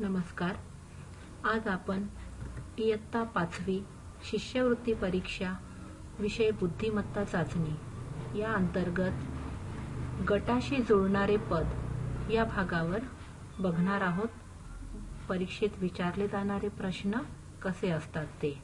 नमस्कार. आज आपण इयत्ता पाचवी शिष्यवृत्ती परीक्षा विषय बुद्धिमत्ता चाचणी या अंतर्गत गटाशी जुळणारे पद या भागावर बघणार आहोत. परीक्षेत विचारले जाणारे प्रश्न कसे असतात ते.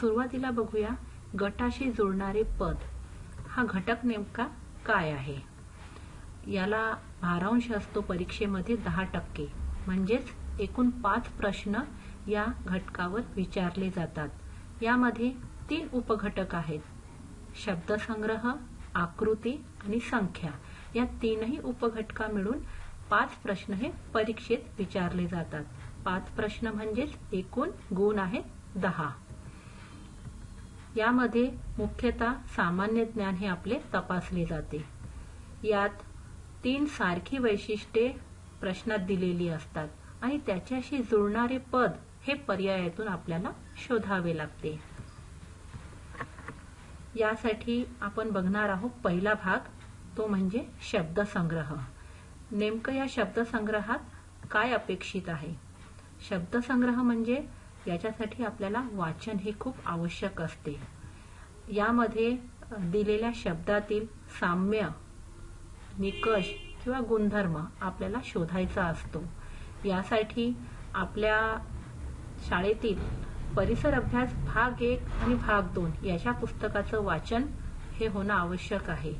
सुरुवातीला बघूया गटाशी जुळणारे पद. हा घटक नेमका काय आहे? याला भारांश असतो परीक्षेमध्ये दहा टक्के. म्हणजेच एकूण पाच प्रश्न या घटकावर विचारले जातात. यामध्ये तीन उपघटक आहेत. शब्दसंग्रह आकृती आणि संख्या. या तीनही उपघटका मिळून पाच प्रश्न हे परीक्षेत विचारले जातात. पाच प्रश्न म्हणजेच एकूण गुण आहेत दहा. यामध्ये मुख्यतः सामान्य ज्ञान हे आपले तपासले जाते. यात तीन सारखी वैशिष्ट्ये प्रश्नात दिलेली असतात. आणि त्याच्याशी जुळणारे पद हे पर्यायातून आपल्याला शोधावे लागते. यासाठी आपण बघणार आहोत पहिला भाग तो म्हणजे शब्दसंग्रह. नेमकं या शब्दसंग्रहात काय अपेक्षित आहे? शब्दसंग्रह म्हणजे याच्यासाठी आपल्याला वाचन हे खूप आवश्यक असते. यामध्ये दिलेल्या शब्दातील साम्य निकष किंवा गुणधर्म आपल्याला शोधायचा असतो. यासाठी आपल्या शाळेतील परिसर अभ्यास भाग एक आणि भाग दोन याच्या पुस्तकाचं वाचन हे होणं आवश्यक आहे.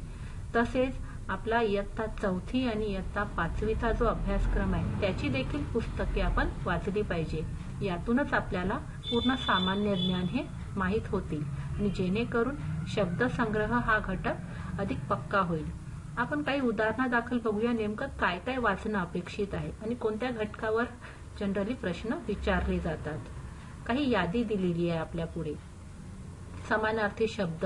तसेच आपला इयत्ता चौथी आणि इयत्ता पाचवीचा जो अभ्यासक्रम आहे त्याची देखील पुस्तके आपण वाचली पाहिजे. यातूनच आपल्याला पूर्ण सामान्य ज्ञान हे माहीत होतील. आणि जेणेकरून शब्दसंग्रह हा घटक अधिक पक्का होईल. आपण काही उदाहरणादाखल बघूया. नेमकं काय काय वाचणं अपेक्षित आहे आणि कोणत्या घटकावर जनरली प्रश्न विचारले जातात? काही यादी दिलेली आहे आपल्या पुढे. समानार्थी शब्द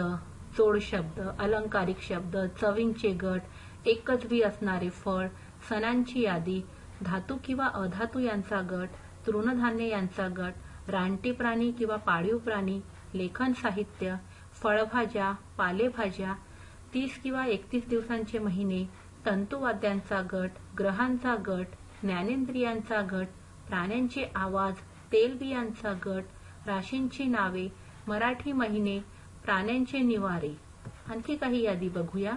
जोड शब्द अलंकारिक शब्द चवींचे गट एकच बी असणारे फळ सणांची यादी धातू किंवा अधातू यांचा गट तृणधान्य यांचा गट रानटी प्राणी किंवा पाळीव प्राणी लेखन साहित्य फळभाज्या पालेभाज्या तीस किंवा एकतीस दिवसांचे महिने तंतुवाद्यांचा गट ग्रहांचा गट ज्ञानेंद्रियांचा गट प्राण्यांचे आवाज तेलबियांचा गट राशींची नावे मराठी महिने प्राण्यांचे निवारे. आणखी काही यादी बघूया.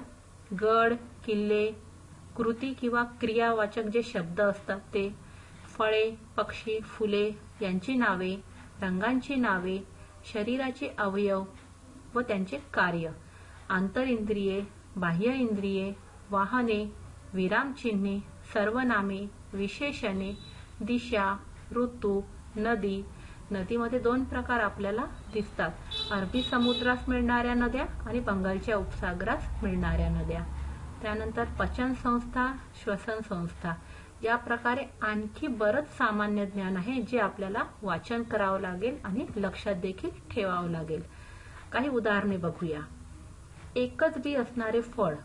गड किल्ले कृती किंवा क्रियावाचक जे शब्द असतात ते फळे पक्षी फुले यांची नावे रंगांची नावे शरीराचे अवयव व त्यांचे कार्य. आंतर इंद्रिये बाह्य इंद्रिये वाहने विरामचिन्हे सर्वनामे विशेषणे दिशा ऋतू नदी नदीमध्ये दोन प्रकार आपल्याला दिसतात. अरबी समुद्रास मिळणाऱ्या नद्या आणि बंगालच्या उपसागरास मिळणाऱ्या नद्या. त्यानंतर पचन संस्था श्वसन संस्था. या प्रकारे आणखी बरंच सामान्य ज्ञान आहे जे आपल्याला वाचन करावं लागेल आणि लक्षात देखील ठेवावं लागेल. काही उदाहरणे बघूया. एकच बी असणारे फळ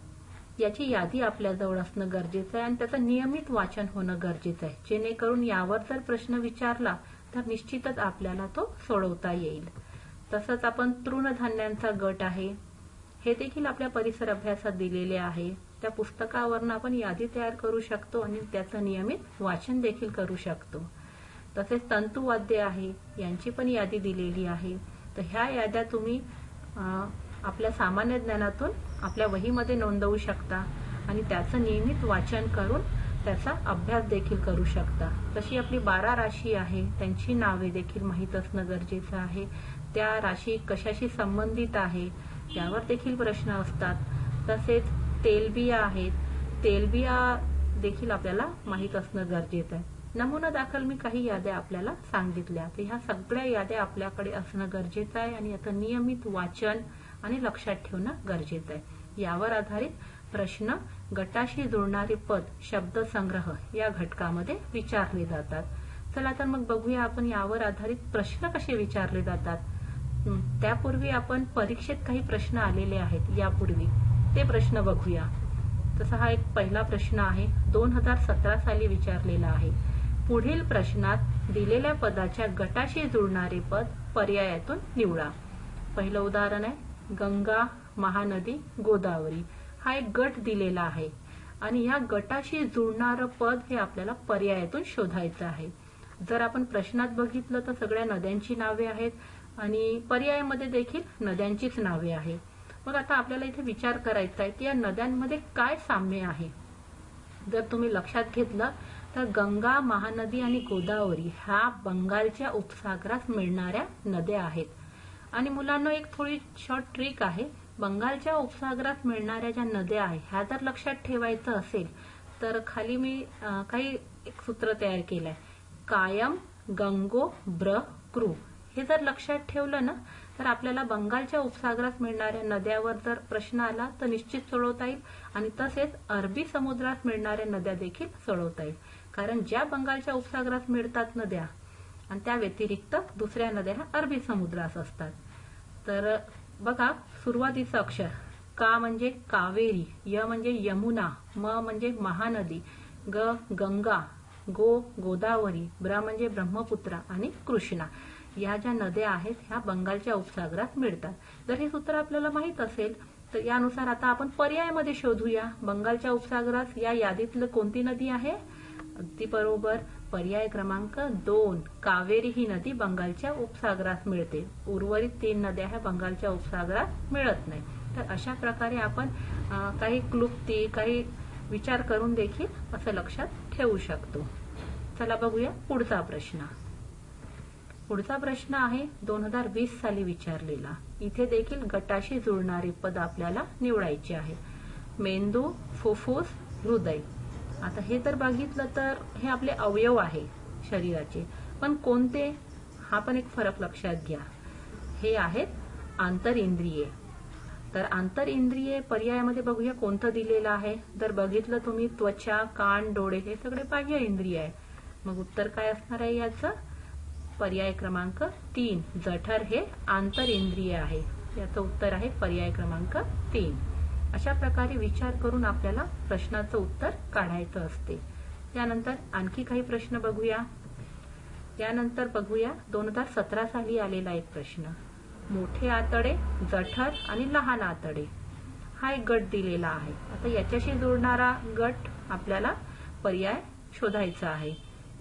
याची यादी आपल्याजवळ असणं गरजेचं आहे आणि त्याचं नियमित वाचन होणं गरजेचं आहे. जेणेकरून यावर जर प्रश्न विचारला तर निश्चितच आपल्याला तो सोडवता येईल. तसंच आपण तृणधान्यांचा गट आहे. हे देखील आपल्या परिसर अभ्यासात दिलेले आहे. त्या पुस्तकावरनं आपण यादी तयार करू शकतो आणि त्याचं नियमित वाचन देखील करू शकतो. तसेच तंतुवाद्य आहे यांची पण यादी दिलेली आहे. तर ह्या याद्या तुम्ही आपल्या सामान्य ज्ञानातून आपल्या वहीमध्ये नोंदवू शकता आणि त्याचं नियमित वाचन करून त्याचा अभ्यास देखील करू शकता. तशी आपली बारा राशी आहे त्यांची नावे देखील माहीत असणं गरजेचं आहे. त्या राशी कशाशी संबंधित आहे यावर देखील प्रश्न असतात. तसेच तेलबिया आहेत तेलबिया देखील आपल्याला माहीत असणं गरजेचं आहे. नमुना दाखल मी काही याद्या आपल्याला सांगितल्या. तर ह्या सगळ्या याद्या आपल्याकडे असणं गरजेचं आहे आणि याचं नियमित वाचन आणि लक्षात ठेवणं गरजेचं आहे. यावर आधारित प्रश्न गटाशी जुळणारे पद शब्दसंग्रह या घटकामध्ये विचारले जातात. चला तर मग बघूया आपण यावर आधारित प्रश्न कसे विचारले जातात. त्यापूर्वी आपण परीक्षेत काही प्रश्न आलेले आहेत यापूर्वी. ते प्रश्न बघूया. तसा हा एक पहिला प्रश्न आहे दोन हजार सतरा साली विचारलेला आहे. पुढील प्रश्नात दिलेल्या पदाच्या गटाशी जुळणारे पद पर्यायातून निवडा. पहिलं उदाहरण आहे गंगा महानदी गोदावरी हा एक गट दिलेला आहे. आणि या गटाशी जुळणारं पद हे आपल्याला पर्यायातून शोधायचं आहे. जर आपण प्रश्नात बघितलं तर सगळ्या नद्यांची नावे आहेत आणि पर्यायामध्ये देखील नद्यांचीच नावे आहे मग आता आपल्याला इथे विचार करायचा आहे की या नद्यांमध्ये काय साम्य आहे? जर तुम्ही लक्षात घेतलं तर गंगा महानदी आणि गोदावरी ह्या बंगालच्या उपसागरात मिळणाऱ्या नद्या आहेत. आणि मुलांना एक थोडी शॉर्ट ट्रिक आहे. बंगालच्या उपसागरात मिळणाऱ्या ज्या नद्या आहेत ह्या जर लक्षात ठेवायचं असेल तर खाली मी काही एक सूत्र तयार केलंय. कायम गंगो ब्र कृ हे जर लक्षात ठेवलं ना तर आपल्याला बंगालच्या उपसागरात मिळणाऱ्या नद्यावर जर प्रश्न आला तर निश्चित सोडवता येईल आणि तसेच अरबी समुद्रात मिळणाऱ्या नद्या देखील सोडवता येईल. कारण ज्या बंगालच्या उपसागरात मिळतात नद्या आणि त्या व्यतिरिक्त दुसऱ्या नद्या ह्या अरबी समुद्रात असतात. तर बघा सुरुवातीचं अक्षर. का म्हणजे कावेरी य म्हणजे यमुना म म्हणजे महानदी ग गंगा गो गोदावरी ब्र म्हणजे ब्रह्मपुत्रा आणि कृष्णा. या ज्या नद्या आहेत ह्या बंगालच्या उपसागरात मिळतात. जर हे सूत्र आपल्याला माहीत असेल तर यानुसार आता आपण पर्यायामध्ये शोधूया. बंगालच्या उपसागरात या यादीतलं कोणती नदी आहे? अगदी बरोबर. पर्याय क्रमांक दोन कावेरी ही नदी बंगालच्या उपसागरात मिळते. उर्वरित तीन नद्या ह्या बंगालच्या उपसागरात मिळत नाही तर अशा प्रकारे आपण काही क्लुप्ती काही विचार करून देखील असं लक्षात ठेवू शकतो. चला बघूया पुढचा प्रश्न. पुढचा प्रश्न आहे दोन हजार वीस साली विचारलेला. इथे देखील गटाशी जुळणारे पद आपल्याला निवडायचे आहे. मेंदू फुफ्फुस हृदय. आता हे तर बघितलं तर हे आपले अवयव आहे शरीराचे. पण कोणते? हा पण एक फरक लक्षात घ्या. हे आहेत आंतर इंद्रिये तर आंतरइंद्रिये पर्यायामध्ये बघूया कोणतं दिलेलं आहे. तर बघितलं तुम्ही त्वचा कान डोळे हे सगळे बाह्य इंद्रिय आहे. मग उत्तर काय असणार आहे याचं? पर्याय क्रमांक तीन. जठर हे आंतर इंद्रिय आहे. याचं उत्तर आहे पर्याय क्रमांक तीन. अशा प्रकारे विचार करून आपल्याला प्रश्नाचं उत्तर काढायचं असते. त्यानंतर आणखी काही प्रश्न बघूया. यानंतर बघूया दोन हजार सतरा साली आलेला एक प्रश्न. मोठे आतडे जठर आणि लहान आतडे. हा एक गट दिलेला आहे. आता याच्याशी जोडणारा गट आपल्याला पर्याय शोधायचा आहे.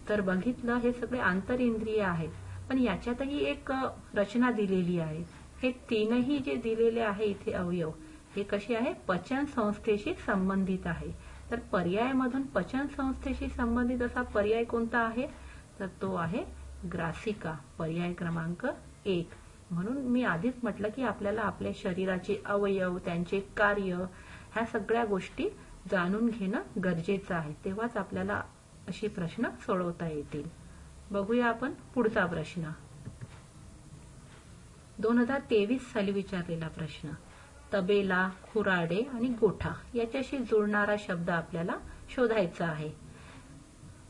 तर बघितलं हे सगळे आंतरइंद्रिय आहेत. पण याच्यातही एक रचना दिलेली आहे. हे तीनही जे दिलेले आहे इथे अवयव हे कशी आहे? पचन संस्थेशी संबंधित आहे. तर पर्यायामधून पचन संस्थेशी संबंधित असा पर्याय कोणता आहे? तर तो आहे ग्रासिका पर्याय क्रमांक एक. म्हणून मी आधीच म्हटलं की आपल्याला आपल्या शरीराचे अवयव त्यांचे कार्य ह्या सगळ्या गोष्टी जाणून घेणं गरजेचं आहे. तेव्हाच आपल्याला अशी प्रश्न सोडवता येतील. बघूया आपण पुढचा प्रश्न. दोन हजार तेवीस साली विचारलेला प्रश्न. तबेला खुराडे आणि गोठा याच्याशी जुळणारा शब्द आपल्याला शोधायचा आहे.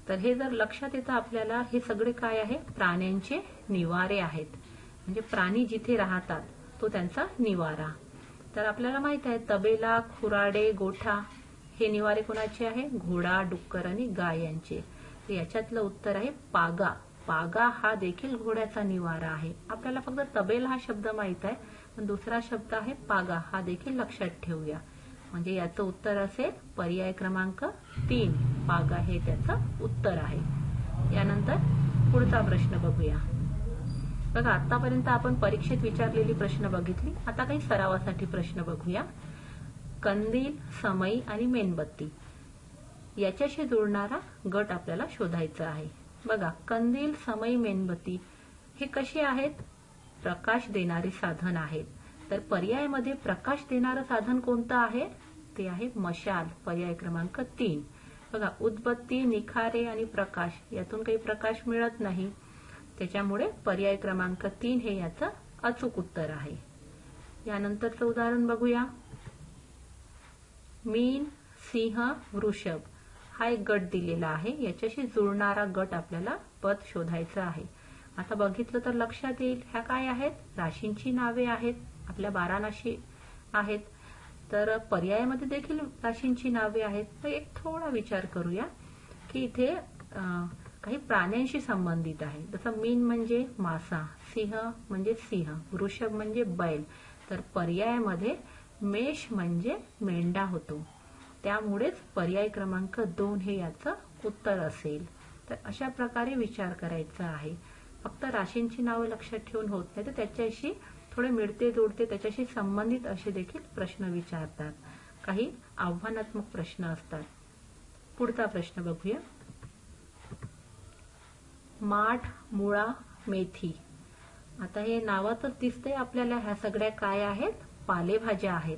तर हे जर लक्षात येतं आपल्याला हे सगळे काय आहे? प्राण्यांचे निवारे आहेत. म्हणजे प्राणी जिथे राहतात तो त्यांचा निवारा. तर आपल्याला माहीत आहे तबेला खुराडे गोठा हे निवारे कोणाचे आहे? घोडा डुक्कर आणि गाय यांचे. याच्यातलं उत्तर आहे पागा. पागा हा देखील घोड्याचा निवारा आहे. आपल्याला फक्त तबेला हा शब्द माहीत आहे दुसरा शब्द आहे पागा. हा देखील लक्षात ठेवूया. म्हणजे याचं उत्तर असेल पर्याय क्रमांक तीन. पागा हे त्याचं उत्तर आहे. यानंतर पुढचा प्रश्न बघूया. बघा आतापर्यंत आपण परीक्षेत विचारलेली प्रश्न बघितली. आता काही सरावासाठी प्रश्न बघूया. कंदील समई आणि मेणबत्ती. याच्याशी जुळणारा गट आपल्याला शोधायचा आहे. बघा कंदील समई मेणबत्ती हे कसे आहेत? प्रकाश देणारे साधन आहेत. तर पर्यायामध्ये प्रकाश देणारं साधन कोणतं आहे? ते आहे मशाल पर्याय क्रमांक तीन. बघा उत्पत्ती निखारे आणि प्रकाश यातून काही प्रकाश मिळत नाही. त्याच्यामुळे पर्याय क्रमांक तीन हे याचं अचूक उत्तर आहे. यानंतरचं उदाहरण बघूया. मीन सिंह वृषभ. हा एक गट दिलेला आहे. याच्याशी जुळणारा गट आपल्याला पद शोधायचा आहे. आता बघितलं तर लक्षात येईल ह्या काय आहेत? राशींची नावे आहेत आपल्या बारा राशी आहेत. तर पर्यायामध्ये देखील राशींची नावे आहेत. तर एक थोडा विचार करूया की इथे काही प्राण्यांशी संबंधित आहे. जसं मीन म्हणजे मासा सिंह म्हणजे सिंह वृषभ म्हणजे बैल. तर पर्यायामध्ये मेष म्हणजे मेंढा होतो. त्यामुळेच पर्याय क्रमांक दोन हे याचं उत्तर असेल. तर अशा प्रकारे विचार करायचा आहे. फक्त राशींची नावं लक्षात ठेवून होत नाही तर त्याच्याशी थोडे मिळते जोडते त्याच्याशी संबंधित असे देखील प्रश्न विचारतात. काही आव्हानात्मक प्रश्न असतात. पुढचा प्रश्न बघूया. माठ मुळा मेथी. आता हे नावातच दिसतंय आपल्याला ह्या सगळ्या काय आहेत? पालेभाज्या आहेत.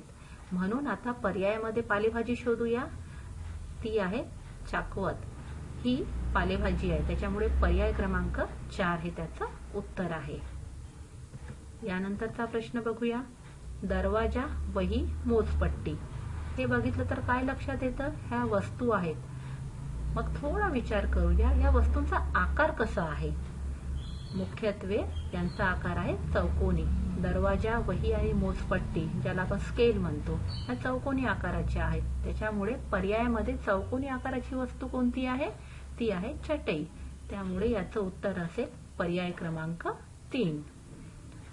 म्हणून आता पर्यायामध्ये पालेभाजी शोधूया. ती आहे चाकवत. ही पालेभाजी आहे. त्याच्यामुळे पर्याय क्रमांक चार हे त्याचं उत्तर आहे. यानंतरचा प्रश्न बघूया. दरवाजा वही मोजपट्टी. हे बघितलं तर काय लक्षात येतं? ह्या वस्तू आहेत. मग थोडा विचार करूया या वस्तूंचा आकार कसा आहे? मुख्यत्वे यांचा आकार आहे चौकोनी. दरवाजा वही आणि मोजपट्टी ज्याला आपण स्केल म्हणतो ह्या चौकोनी आकाराच्या आहेत. त्याच्यामुळे पर्यायामध्ये चौकोनी आकाराची वस्तू कोणती आहे? ती आहे चटई. त्यामुळे याचं उत्तर असेल पर्याय क्रमांक तीन.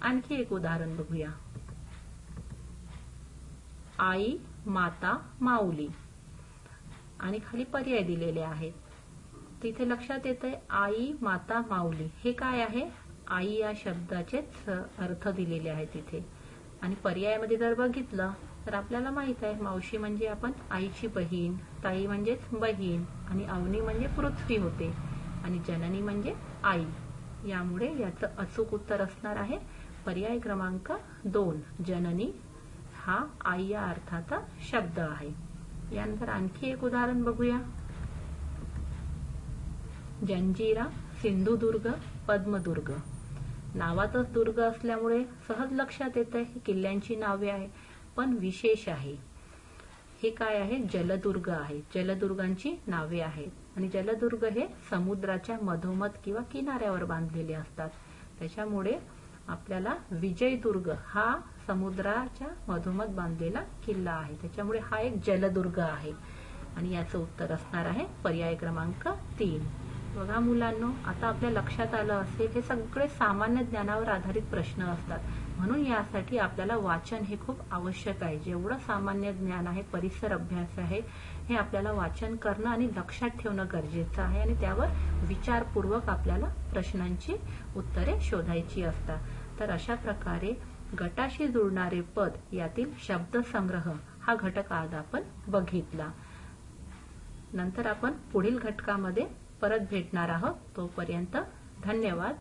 आणखी एक उदाहरण बघूया. आई माता माऊली. आणि खाली पर्याय दिलेले आहेत. तिथे लक्षात येतंय आई माता माऊली. हे काय आहे? आई या शब्दाचेच अर्थ दिलेले आहेत तिथे. आणि पर्यायामध्ये जर बघितलं तर आपल्याला माहीत आहे मावशी म्हणजे आपण आईची बहीण ताई म्हणजेच बहीण आणि अवनी म्हणजे पृथ्वी होते आणि जननी म्हणजे आई. यामुळे याचं अचूक उत्तर असणार आहे. पर्याय क्रमांक दोन जननी हा आई या अर्थाचा शब्द आहे. यानंतर आणखी एक उदाहरण बघूया. जंजिरा सिंधुदुर्ग पद्मदुर्ग. नावातच दुर्ग असल्यामुळे सहज लक्षात येत आहे किल्ल्यांची नावे आहे पण विशेष आहे. हे काय आहे? जलदुर्ग आहे. जलदुर्गांची नावे आहेत. आणि जलदुर्ग हे समुद्राच्या मधोमध किंवा किनाऱ्यावर बांधलेले असतात. त्याच्यामुळे आपल्याला विजयदुर्ग हा समुद्राच्या मधोमध बांधलेला किल्ला आहे. त्याच्यामुळे हा एक जलदुर्ग आहे. आणि याचं उत्तर असणार आहे पर्याय क्रमांक तीन. बघा मुलांनो आता आपल्या लक्षात आलं असेल हे सगळे सामान्य ज्ञानावर आधारित प्रश्न असतात. म्हणून यासाठी आपल्याला वाचन हे खूप आवश्यक आहे. जेवढं सामान्य ज्ञान आहे परिसर अभ्यास आहे हे आपल्याला वाचन करणं आणि लक्षात ठेवणं गरजेचं आहे आणि त्यावर विचारपूर्वक आपल्याला प्रश्नांची उत्तरे शोधायची असतात. तर अशा प्रकारे गटाशी जुळणारे पद यातील शब्दसंग्रह हा घटक आज आपण बघितला. नंतर आपण पुढील घटकामध्ये परत भेटणार आहोत. तोपर्यंत धन्यवाद.